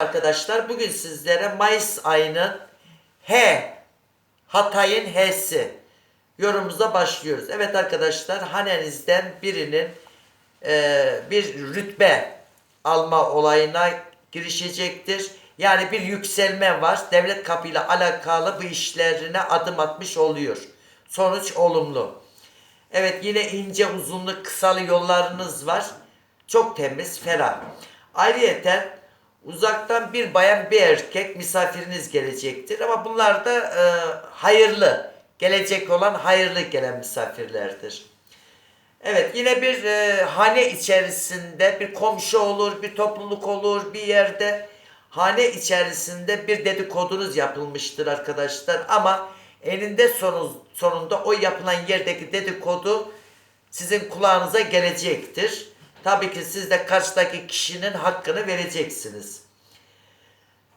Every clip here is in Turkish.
Arkadaşlar bugün sizlere Mayıs ayının H, Hatay'ın H'si yorumumuza başlıyoruz. Evet arkadaşlar hanenizden birinin e, bir rütbe alma olayına girişecektir. Yani bir yükselme var. Devlet kapıyla alakalı bu işlerine adım atmış oluyor. Sonuç olumlu. Evet yine ince uzunlu kısalı yollarınız var. Çok temiz, ferah. Ayrıyeten uzaktan bir bayan bir erkek misafiriniz gelecektir. Ama bunlar da e, hayırlı, gelecek olan hayırlı gelen misafirlerdir. Evet yine bir e, hane içerisinde bir komşu olur, bir topluluk olur, bir yerde hane içerisinde bir dedikodunuz yapılmıştır arkadaşlar. Ama eninde sonu, sonunda o yapılan yerdeki dedikodu sizin kulağınıza gelecektir. Tabii ki siz de karşıdaki kişinin hakkını vereceksiniz.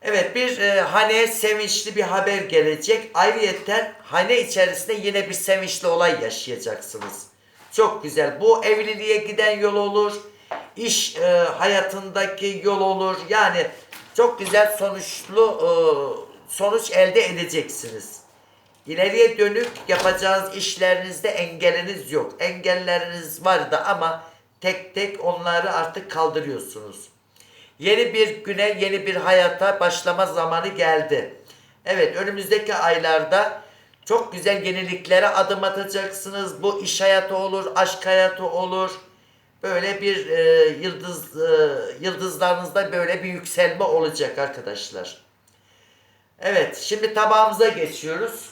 Evet bir e, haneye sevinçli bir haber gelecek. Ayrıyeten hane içerisinde yine bir sevinçli olay yaşayacaksınız. Çok güzel. Bu evliliğe giden yol olur. iş e, hayatındaki yol olur. Yani çok güzel sonuçlu e, sonuç elde edeceksiniz. İleriye dönük yapacağınız işlerinizde engeliniz yok. Engelleriniz vardı ama tek tek onları artık kaldırıyorsunuz. Yeni bir güne, yeni bir hayata başlama zamanı geldi. Evet, önümüzdeki aylarda çok güzel yeniliklere adım atacaksınız. Bu iş hayatı olur, aşk hayatı olur. Böyle bir e, yıldız e, yıldızlarınızda böyle bir yükselme olacak arkadaşlar. Evet, şimdi tabağımıza geçiyoruz.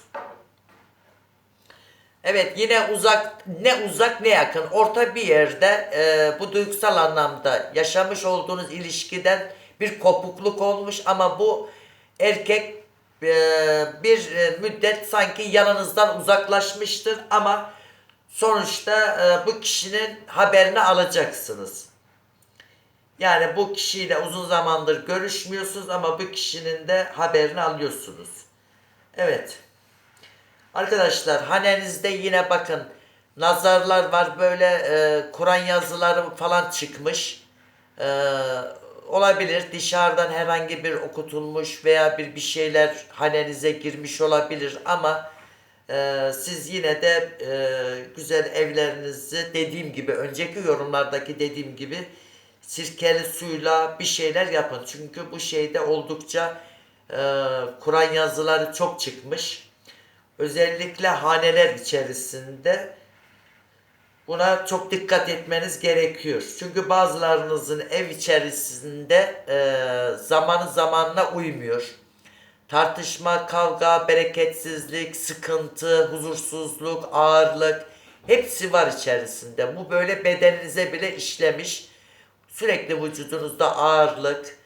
Evet yine uzak ne uzak ne yakın orta bir yerde e, bu duygusal anlamda yaşamış olduğunuz ilişkiden bir kopukluk olmuş ama bu erkek e, bir e, müddet sanki yanınızdan uzaklaşmıştır ama sonuçta e, bu kişinin haberini alacaksınız. Yani bu kişiyle uzun zamandır görüşmüyorsunuz ama bu kişinin de haberini alıyorsunuz. Evet. Arkadaşlar hanenizde yine bakın nazarlar var böyle e, Kur'an yazıları falan çıkmış. E, olabilir dışarıdan herhangi bir okutulmuş veya bir bir şeyler hanenize girmiş olabilir ama e, siz yine de e, güzel evlerinizi dediğim gibi önceki yorumlardaki dediğim gibi sirkeli suyla bir şeyler yapın. Çünkü bu şeyde oldukça e, Kur'an yazıları çok çıkmış özellikle haneler içerisinde buna çok dikkat etmeniz gerekiyor. Çünkü bazılarınızın ev içerisinde e, zamanı zamanla uymuyor. Tartışma, kavga, bereketsizlik, sıkıntı, huzursuzluk, ağırlık hepsi var içerisinde. Bu böyle bedeninize bile işlemiş. Sürekli vücudunuzda ağırlık,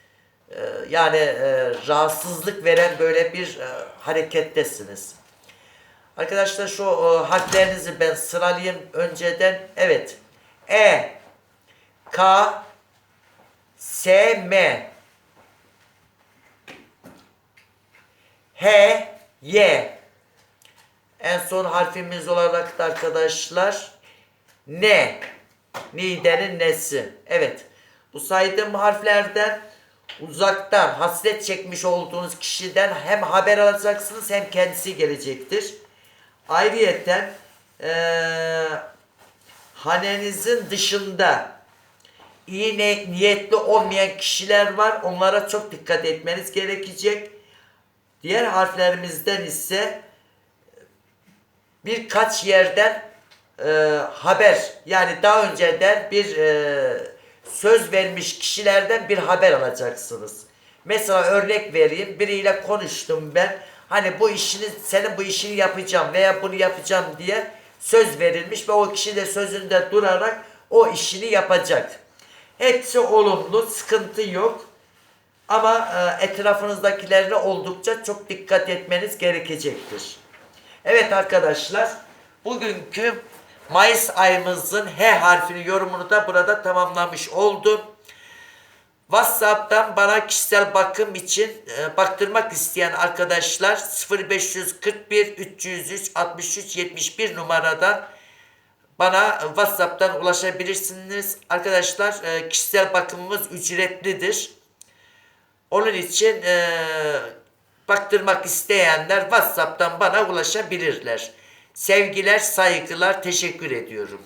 e, yani e, rahatsızlık veren böyle bir e, harekettesiniz. Arkadaşlar şu e, harflerinizi ben sıralayayım önceden. Evet. E K S M H Y En son harfimiz olarak da arkadaşlar N Nide'nin nesi. Evet. Bu saydığım harflerden uzaktan hasret çekmiş olduğunuz kişiden hem haber alacaksınız hem kendisi gelecektir. Ayrıyeten eee hanenizin dışında iyi niyetli olmayan kişiler var. Onlara çok dikkat etmeniz gerekecek. Diğer harflerimizden ise birkaç yerden e, haber yani daha önceden bir e, söz vermiş kişilerden bir haber alacaksınız. Mesela örnek vereyim biriyle konuştum ben hani bu işini senin bu işini yapacağım veya bunu yapacağım diye söz verilmiş ve o kişi de sözünde durarak o işini yapacak. Hepsi olumlu, sıkıntı yok. Ama e, etrafınızdakilerine oldukça çok dikkat etmeniz gerekecektir. Evet arkadaşlar, bugünkü Mayıs ayımızın H harfini yorumunu da burada tamamlamış oldum. WhatsApp'tan bana kişisel bakım için e, baktırmak isteyen arkadaşlar 0541 303 63 71 numaradan bana WhatsApp'tan ulaşabilirsiniz. Arkadaşlar e, kişisel bakımımız ücretlidir. Onun için e, baktırmak isteyenler WhatsApp'tan bana ulaşabilirler. Sevgiler, saygılar, teşekkür ediyorum.